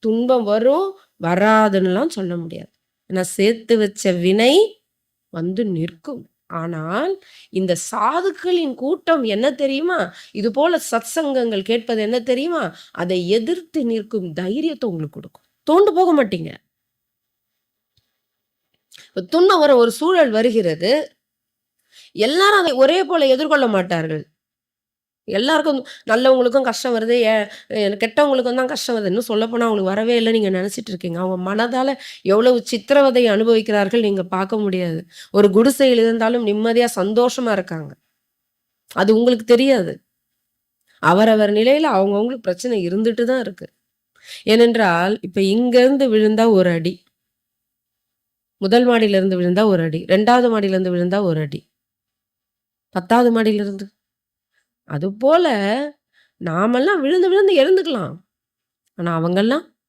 துன்பம் வரும் வராதுன்னுலாம் சொல்ல முடியாது. ஏன்னா சேர்த்து வச்ச வினை வந்து நிற்கும். ஆனால் இந்த சாதுக்களின் கூட்டம் என்ன தெரியுமா? இது போல சத்சங்கங்கள் கேட்பது என்ன தெரியுமா? அதை எதிர்த்து நிற்கும் தைரியத்தை உங்களுக்கு கொடுக்கும். தோண்டு போக மாட்டீங்க. இப்ப துன்பம் வர ஒரு சூழல் வருகிறது. எல்லாரும் அதை ஒரே போல எதிர்கொள்ள மாட்டார்கள். எல்லாருக்கும் நல்லவங்களுக்கும் கஷ்டம் வருது. ஏ- கெட்டவங்களுக்கும் தான் கஷ்டம் வருது. இன்னும் சொல்லப்போனால் அவங்களுக்கு வரவே இல்லை நீங்கள் நினச்சிட்டு இருக்கீங்க. அவங்க மனதால் எவ்வளவு சித்திரவதை அனுபவிக்கிறார்கள் நீங்கள் பார்க்க முடியாது. ஒரு குடிசையில் இருந்தாலும் நிம்மதியாக சந்தோஷமாக இருக்காங்க. அது உங்களுக்கு தெரியாது. அவரவர் நிலையில் அவங்கவுங்களுக்கு பிரச்சனை இருந்துட்டு தான் இருக்குது ஏனென்றால் இப்போ இங்கேருந்து விழுந்தால் ஒரு அடி. முதல் மாடியில இருந்து ஒரு அடி. ரெண்டாவது மாடியில இருந்து ஒரு அடி. பத்தாவது மாடியிலேருந்து அதுபோல் நாமெல்லாம் விழுந்து விழுந்து இறந்துக்கலாம் ஆனால் அவங்கெல்லாம்